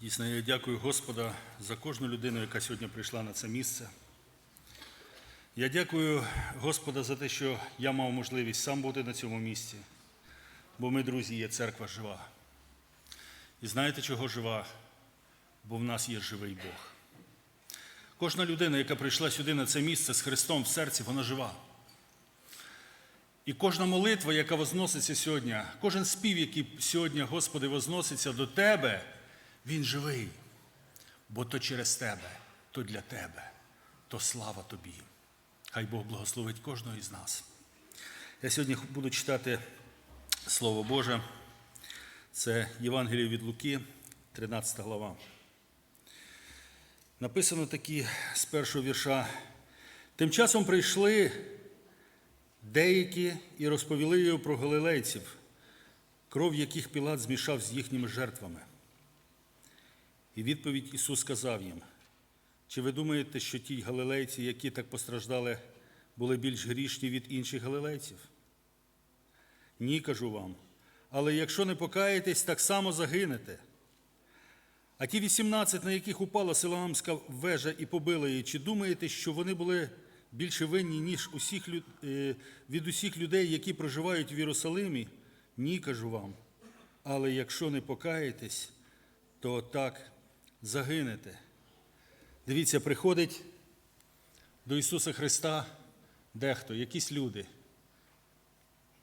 Дійсно, я дякую Господа за кожну людину, яка сьогодні прийшла на це місце. Я дякую Господа за те, що я мав можливість сам бути на цьому місці, бо ми, друзі, є церква жива. І знаєте, чого жива? Бо в нас є живий Бог. Кожна людина, яка прийшла сюди на це місце з Христом в серці, вона жива. І кожна молитва, яка возноситься сьогодні, кожен спів, який сьогодні, Господи, возноситься до Тебе, він живий. Бо то через Тебе, то для Тебе, то слава Тобі. Хай Бог благословить кожного із нас. Я сьогодні буду читати Слово Боже. Це Євангеліє від Луки, 13 глава. Написано такі з першого вірша. Тим часом прийшли деякі і розповіли його про галилейців, кров яких Пілат змішав з їхніми жертвами. І відповідь Ісус сказав їм: чи ви думаєте, що ті галилейці, які так постраждали, були більш грішні від інших галилейців? Ні, кажу вам. Але якщо не покаєтесь, так само загинете. А ті 18, на яких упала Силаамська вежа і побила її, чи думаєте, що вони були більше винні, ніж усіх, е, від усіх людей, які проживають в Єрусалимі? Ні, кажу вам. Але якщо не покаєтесь, то так загинете. Дивіться, приходить до Ісуса Христа дехто, якісь люди.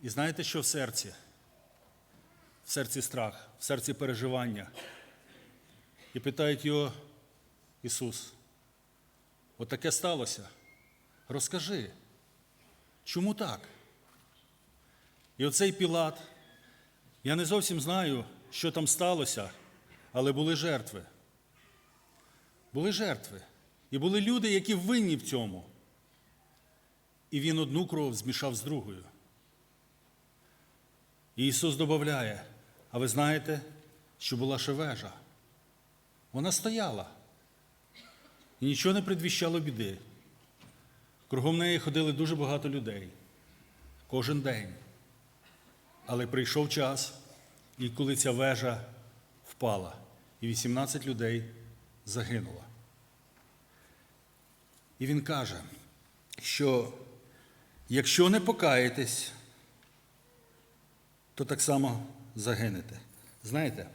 І знаєте, що в серці? В серці страх, в серці переживання. І питають його Ісус, от таке сталося. Розкажи, чому так? І оцей Пілат, я не зовсім знаю, що там сталося, але були жертви. Були жертви. І були люди, які винні в цьому. І він одну кров змішав з другою. І Ісус додає, а ви знаєте, що була ще вежа. Вона стояла. І нічого не предвіщало біди. Кругом неї ходили дуже багато людей. Кожен день. Але прийшов час, і коли ця вежа впала, і 18 людей загинуло. І він каже, що якщо не покаєтесь, то так само загинете. Знаєте,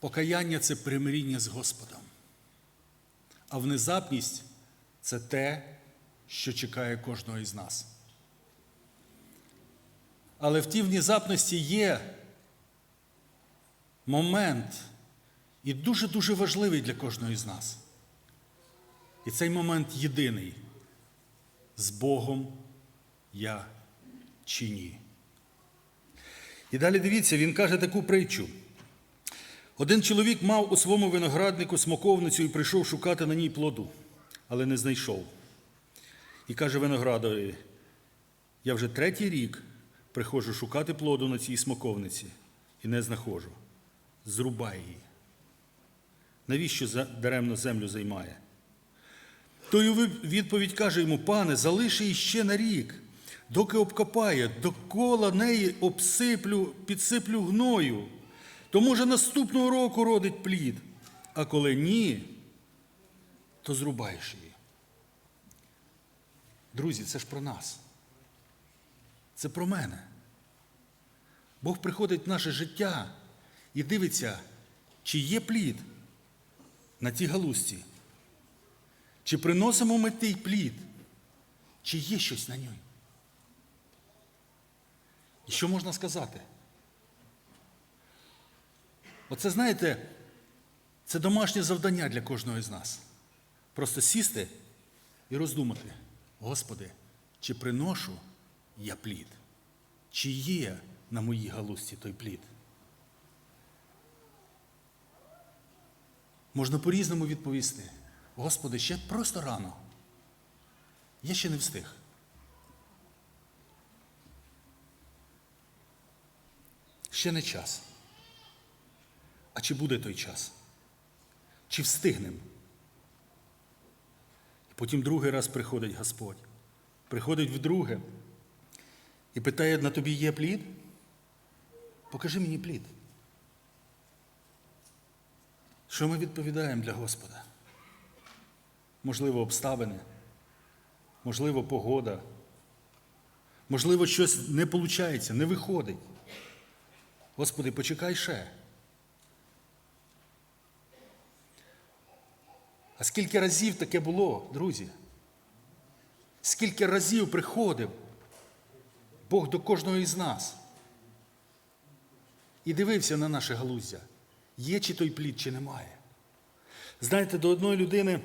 покаяння це примиріння з Господом. А внезапність це те, що чекає кожного із нас. Але в тій внезапності є момент і дуже-дуже важливий для кожного із нас. І цей момент єдиний. З Богом я чи ні. І далі дивіться, він каже таку притчу. Один чоловік мав у своєму винограднику смоковницю і прийшов шукати на ній плоду, але не знайшов. І каже виноградові, я вже третій рік приходжу шукати плоду на цій смоковниці і не знаходжу. Зрубай її. Навіщо даремно землю займає? Той у відповідь каже йому, пане, залиши її ще на рік, доки обкопає, докола неї обсиплю, підсиплю гною, то може наступного року родить плід, а коли ні, то зрубаєш її. Друзі, це ж про нас. Це про мене. Бог приходить в наше життя і дивиться, чи є плід на тій галузці. Чи приносимо ми той плід, чи є щось на ньому? І що можна сказати? Оце, знаєте, це домашнє завдання для кожного з нас. Просто сісти і роздумати, Господи, чи приношу я плід? Чи є на моїй галузці той плід? Можна по-різному відповісти. Господи, ще просто рано. Я ще не встиг. Ще не час. А чи буде той час? Чи встигнемо? І потім другий раз приходить Господь. Приходить вдруге і питає, на тобі є плід? Покажи мені плід. Що ми відповідаємо для Господа? Можливо, обставини, можливо, погода, можливо, щось не виходить, не виходить. Господи, почекай ще. А скільки разів таке було, друзі? Скільки разів приходив Бог до кожного із нас і дивився на наше галуздя, є чи той плід, чи немає. Знаєте, до одної людини,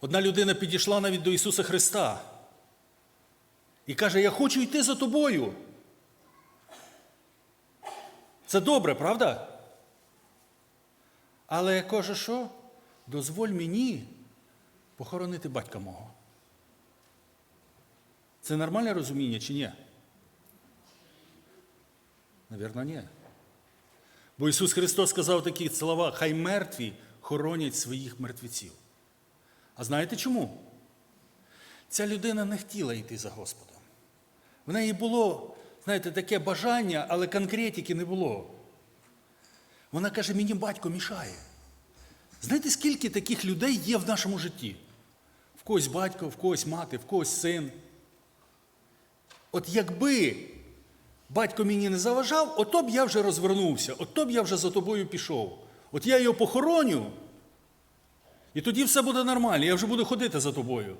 одна людина підійшла навіть до Ісуса Христа і каже: Я хочу йти за тобою. Це добре, правда? Але каже, що? Дозволь мені похоронити батька мого. Це нормальне розуміння чи ні? Навірно, ні. Бо Ісус Христос сказав такі слова: хай мертві хоронять своїх мертвеців. А знаєте чому? Ця людина не хотіла йти за Господом. В неї було, знаєте, таке бажання, але конкретики не було. Вона каже, мені батько мішає. Знаєте, скільки таких людей є в нашому житті? В когось батько, в когось мати, в когось син. От якби батько мені не заважав, ото б я вже розвернувся, ото б я вже за тобою пішов. От я його похороню, і тоді все буде нормально, я вже буду ходити за тобою.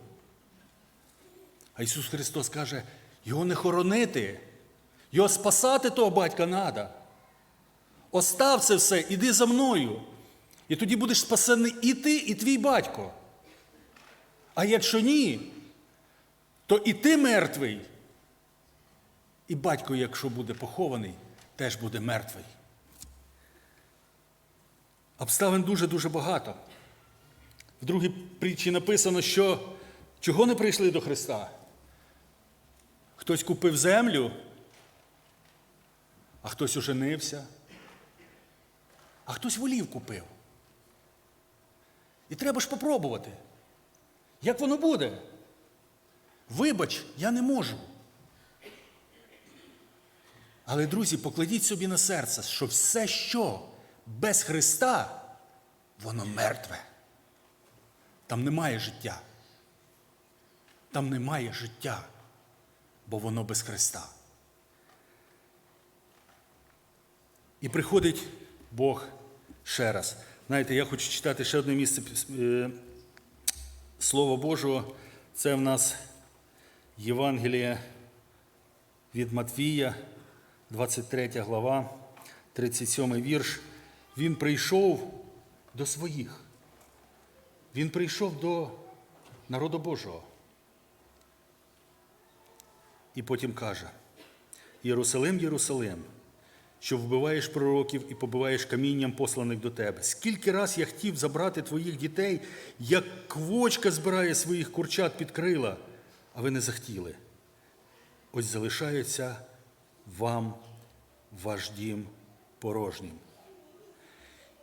А Ісус Христос каже, його не хоронити, його спасати того батька треба. Остав це все, іди за мною. І тоді будеш спасений і ти, і твій батько. А якщо ні, то і ти мертвий. І батько, якщо буде похований, теж буде мертвий. Обставин дуже-дуже багато. В другій притчі написано, що чого не прийшли до Христа? Хтось купив землю, а хтось оженився, а хтось волів купив. І треба ж попробувати. Як воно буде? Вибач, я не можу. Але, друзі, покладіть собі на серце, що все, що без Христа, воно мертве. Там немає життя. Там немає життя, бо воно без Христа. І приходить Бог ще раз. Знаєте, я хочу читати ще одне місце е, Слова Божого. Це в нас Євангеліє від Матвія, 23 глава, 37 вірш. Він прийшов до своїх. Він прийшов до народу Божого. І потім каже: Єрусалим, Єрусалим, що вбиваєш пророків і побиваєш камінням посланих до тебе. Скільки раз я хотів забрати твоїх дітей, як квочка збирає своїх курчат під крила, а ви не захотіли. Ось залишається вам ваш дім порожнім.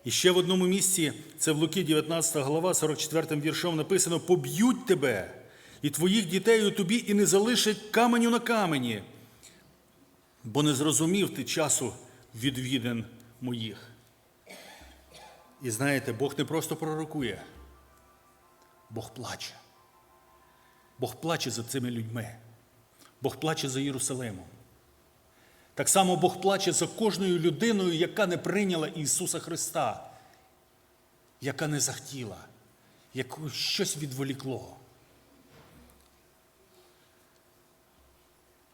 І ще в одному місці, це в Луки, 19 глава, 44 віршом написано: поб'ють тебе і твоїх дітей у тобі, і не залишать каменю на камені, бо не зрозумів ти часу відвідин моїх. І знаєте, Бог не просто пророкує, Бог плаче. Бог плаче за цими людьми. Бог плаче за Єрусалимом. Так само Бог плаче за кожною людиною, яка не прийняла Ісуса Христа, яка не захотіла, яку щось відволікло.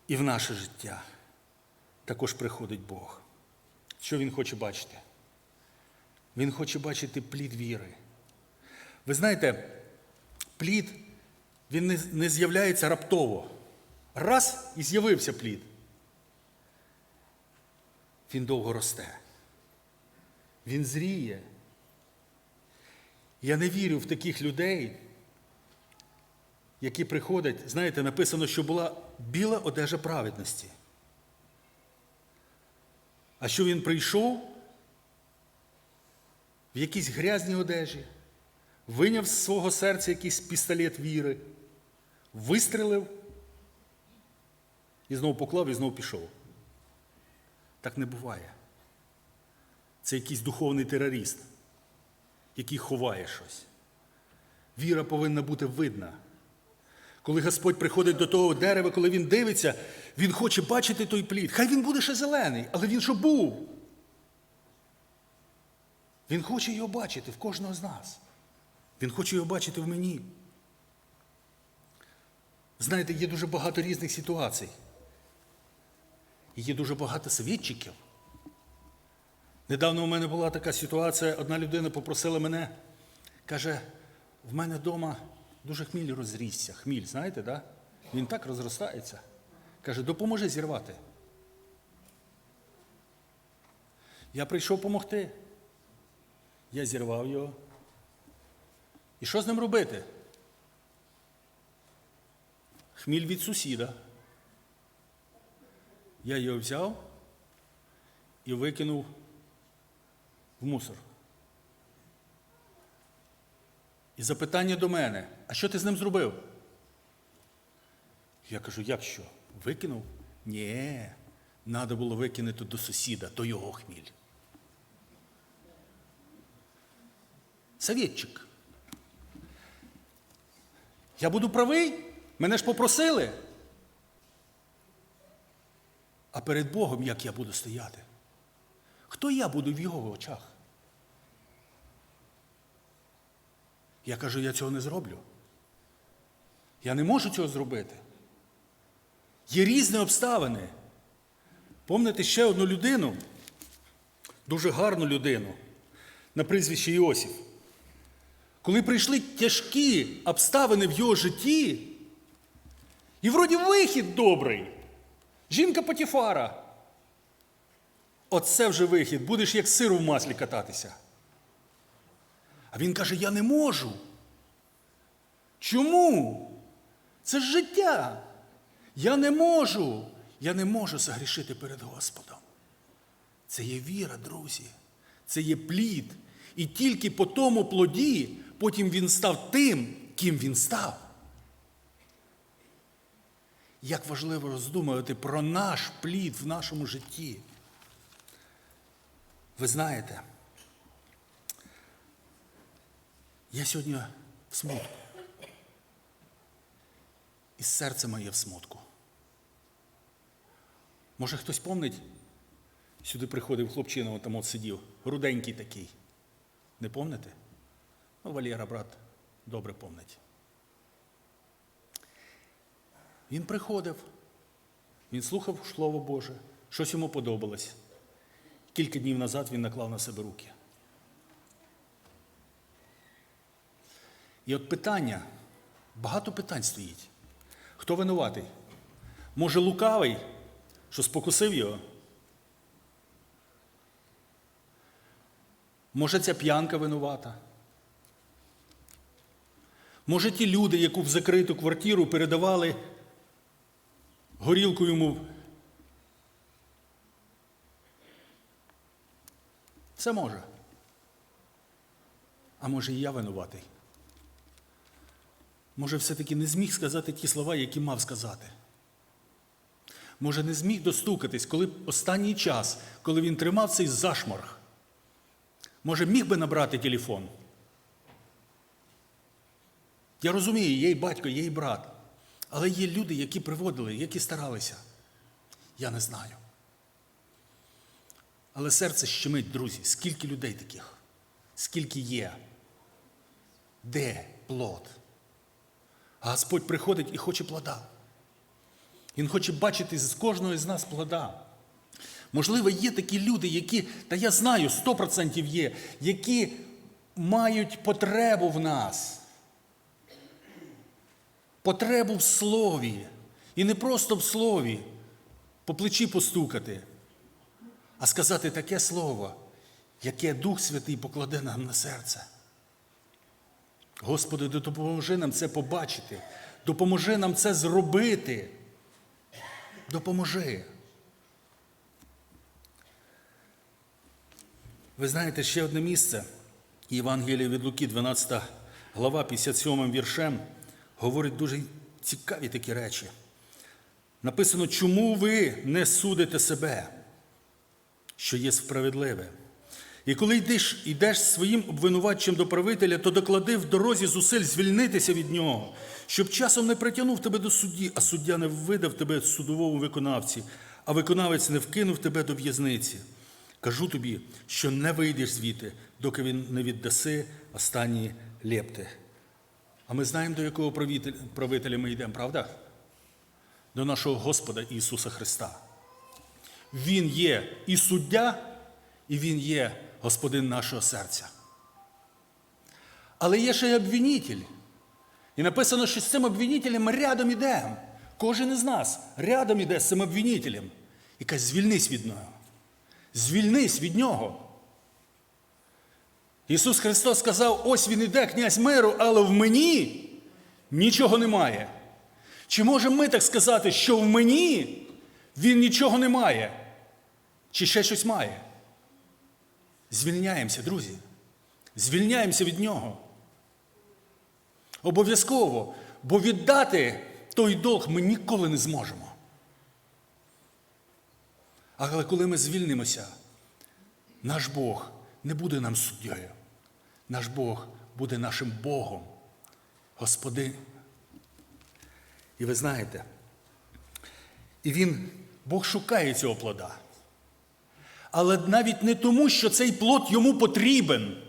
І в наше життя також приходить Бог. Що Він хоче бачити? Він хоче бачити плід віри. Ви знаєте, плід він не, з'являється раптово. Раз і з'явився плід. Він довго росте. Він зріє. Я не вірю в таких людей, які приходять, знаєте, написано, що була біла одежа праведності. А що він прийшов в якійсь грязній одежі, виняв з свого серця якийсь пістолет віри, вистрелив і знову поклав і знову пішов. Так не буває. Це якийсь духовний терорист. який ховає щось. Віра повинна бути видна. Коли Господь приходить до того дерева, коли він дивиться, він хоче бачити той плід. Хай він буде ще зелений, але він що був. Він хоче його бачити в кожного з нас. Він хоче його бачити в мені. Знаєте, є дуже багато різних ситуацій. Є дуже багато свідчиків. Недавно у мене була така ситуація, одна людина попросила мене, каже, в мене вдома дуже хміль розрісся. Хміль, знаєте, да? він так розростається. Каже, допоможи зірвати. Я прийшов допомогти. Я зірвав його. І що з ним робити? Хміль від сусіда. Я його взяв і викинув в мусор. І запитання до мене, а що ти з ним зробив? Я кажу, як що? Викинув? Ні, треба було викинути до сусіда, до його хміль. Совєтчик. Я буду правий? Мене ж попросили. А перед Богом як я буду стояти? Хто я буду в його очах? Я кажу, я цього не зроблю. Я не можу цього зробити. Є різні обставини. Помните ще одну людину, дуже гарну людину, на прізвище Іосиф. Коли прийшли тяжкі обставини в його житті, і вроді вихід добрий. Жінка Потіфара. Оце вже вихід. Будеш як сир в маслі кататися. А він каже: Я не можу. Чому? Це ж життя. Я не можу. Я не можу загрішити перед Господом. Це є віра, друзі. Це є плід. І тільки по тому плоді потім він став тим, ким він став. Як важливо роздумувати про наш плід в нашому житті. Ви знаєте, я сьогодні в смутку. І серце моє в смутку. Може, хтось помнить, сюди приходив хлопчина, там от сидів, руденький такий. Не помните? Ну, Валєра, брат, добре помнить. Він приходив, він слухав Слово Боже, щось йому подобалось. Кілька днів назад він наклав на себе руки. І от питання, багато питань стоїть. Хто винуватий? Може, лукавий, що спокусив його? Може, ця п'янка винувата? Може, ті люди, яку в закриту квартиру передавали горілку йому. Це може. А може і я винуватий. Може, все-таки не зміг сказати ті слова, які мав сказати. Може, не зміг достукатись, коли останній час, коли він тримав цей зашморг. Може, міг би набрати телефон. Я розумію, є й батько, є й брат. Але є люди, які приводили, які старалися. Я не знаю. Але серце щемить, друзі, скільки людей таких, скільки є, де плод. А Господь приходить і хоче плода. Він хоче бачити з кожного з нас плода. Можливо, є такі люди, які, та я знаю, 100% є, які мають потребу в нас потребу в слові. І не просто в слові по плечі постукати, а сказати таке слово, яке Дух Святий покладе нам на серце. Господи, допоможи нам це побачити, допоможи нам це зробити. Допоможи. Ви знаєте ще одне місце Євангелія від Луки, 12 глава, 57 віршем говорить дуже цікаві такі речі. Написано, чому ви не судите себе, що є справедливе? І коли йдеш, йдеш своїм обвинувачем до правителя, то доклади в дорозі зусиль звільнитися від нього, щоб часом не притягнув тебе до судді, а суддя не видав тебе судовому виконавці, а виконавець не вкинув тебе до в'язниці. Кажу тобі, що не вийдеш звідти, доки він не віддаси останні лепти. А ми знаємо, до якого правителя, ми йдемо, правда? До нашого Господа Ісуса Христа. Він є і суддя, і Він є Господин нашого серця. Але є ще й обвинитель. І написано, що з цим обвинителем ми рядом ідемо. Кожен із нас рядом іде з цим обвинителем. І каже, звільнись від нього. Звільнись від нього. Ісус Христос сказав: ось він іде, князь миру, але в мені нічого немає. Чи можемо ми так сказати, що в мені він нічого не має? Чи ще щось має? Звільняємося, друзі. Звільняємося від нього. Обов'язково, бо віддати той долг ми ніколи не зможемо. Але коли ми звільнимося, наш Бог не буде нам суддєю. Наш Бог буде нашим Богом, Господи. І ви знаєте, і він, Бог шукає цього плода. Але навіть не тому, що цей плод йому потрібен.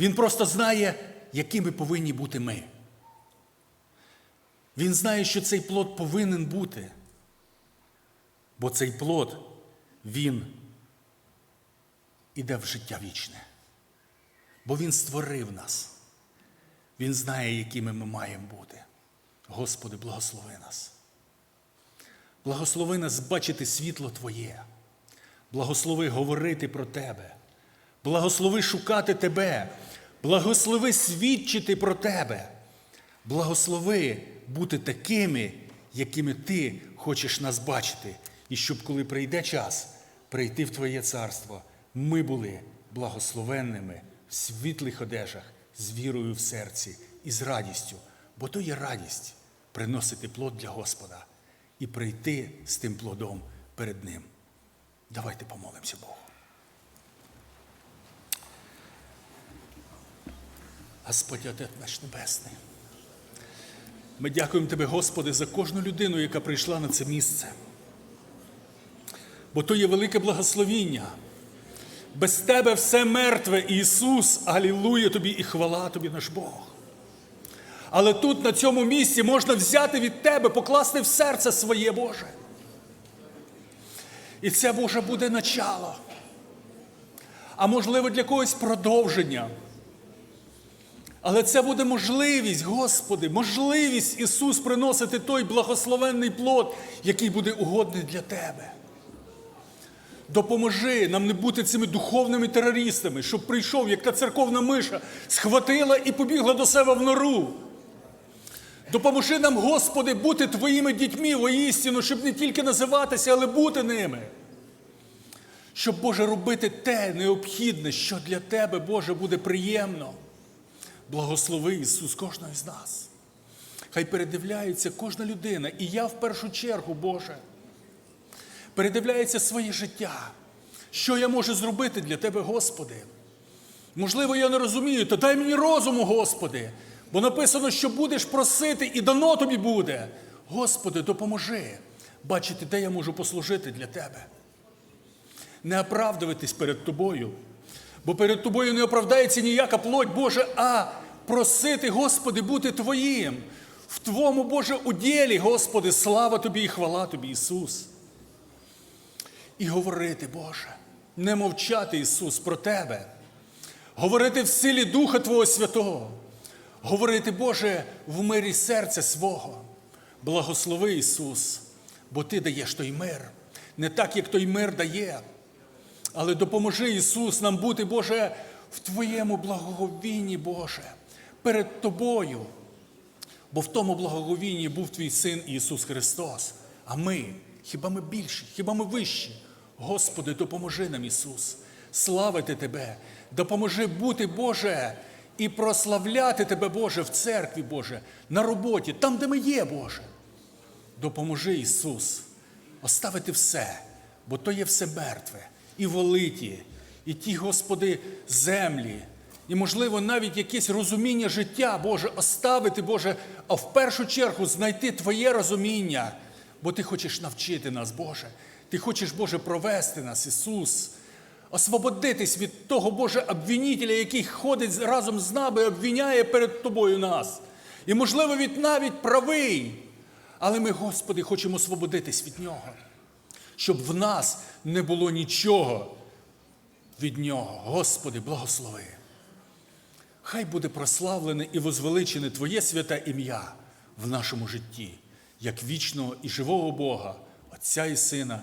Він просто знає, якими повинні бути ми. Він знає, що цей плод повинен бути. Бо цей плод, він іде в життя вічне. Бо Він створив нас. Він знає, якими ми маємо бути. Господи, благослови нас. Благослови нас бачити світло Твоє. Благослови говорити про Тебе. Благослови шукати Тебе. Благослови свідчити про Тебе. Благослови бути такими, якими Ти хочеш нас бачити. І щоб, коли прийде час прийти в Твоє царство, ми були благословенними в світлих одежах, з вірою в серці і з радістю. Бо то є радість приносити плод для Господа і прийти з тим плодом перед Ним. Давайте помолимося Богу. Господь Отець наш Небесний. Ми дякуємо Тебе, Господи, за кожну людину, яка прийшла на це місце. Бо то є велике благословіння. Без Тебе все мертве, Ісус, Алілуя Тобі і хвала Тобі наш Бог. Але тут, на цьому місці, можна взяти від Тебе, покласти в серце своє Боже. І це Боже буде начало. А можливо, для когось продовження. Але це буде можливість, Господи, можливість Ісус приносити той благословенний плод, який буде угодний для Тебе. Допоможи нам не бути цими духовними терористами, щоб прийшов, як та церковна миша, схватила і побігла до себе в нору. Допоможи нам, Господи, бути Твоїми дітьми воістину, щоб не тільки називатися, але бути ними. Щоб, Боже, робити те необхідне, що для Тебе, Боже, буде приємно. Благослови Ісус кожного з нас. Хай передивляється кожна людина, і я в першу чергу, Боже, передивляється своє життя. Що я можу зробити для Тебе, Господи? Можливо, я не розумію, то дай мені розуму, Господи, бо написано, що будеш просити, і дано тобі буде. Господи, допоможи бачити, де я можу послужити для Тебе. Не оправдуватись перед Тобою, бо перед Тобою не оправдається ніяка плоть, Боже, а просити, Господи, бути Твоїм. В Твоєму, Боже, уділі, Господи, слава Тобі і хвала Тобі, Ісус. І говорити, Боже, не мовчати, Ісус, про Тебе. Говорити в силі Духа Твого Святого. Говорити, Боже, в мирі серця свого. Благослови Ісус, бо Ти даєш той мир. Не так, як той мир дає. Але допоможи, Ісус, нам бути, Боже, в Твоєму благоговінні, Боже, перед Тобою. Бо в тому благоговінні був Твій Син Ісус Христос. А ми, хіба ми більші, хіба ми вищі? Господи, допоможи нам, Ісус, славити Тебе, допоможи бути, Боже, і прославляти Тебе, Боже, в церкві, Боже, на роботі, там, де ми є, Боже. Допоможи, Ісус, оставити все, бо то є все мертве і волиті, і ті, Господи, землі. І, можливо, навіть якесь розуміння життя, Боже, оставити, Боже, а в першу чергу знайти Твоє розуміння, бо Ти хочеш навчити нас, Боже. Ти хочеш, Боже, провести нас, Ісус, освободитись від того, Боже, обвинителя, який ходить разом з нами і обвиняє перед Тобою нас. І, можливо, він навіть правий. Але ми, Господи, хочемо освободитись від нього, щоб в нас не було нічого від нього. Господи, благослови. Хай буде прославлене і возвеличене Твоє святе ім'я в нашому житті, як вічного і живого Бога, Отця і Сина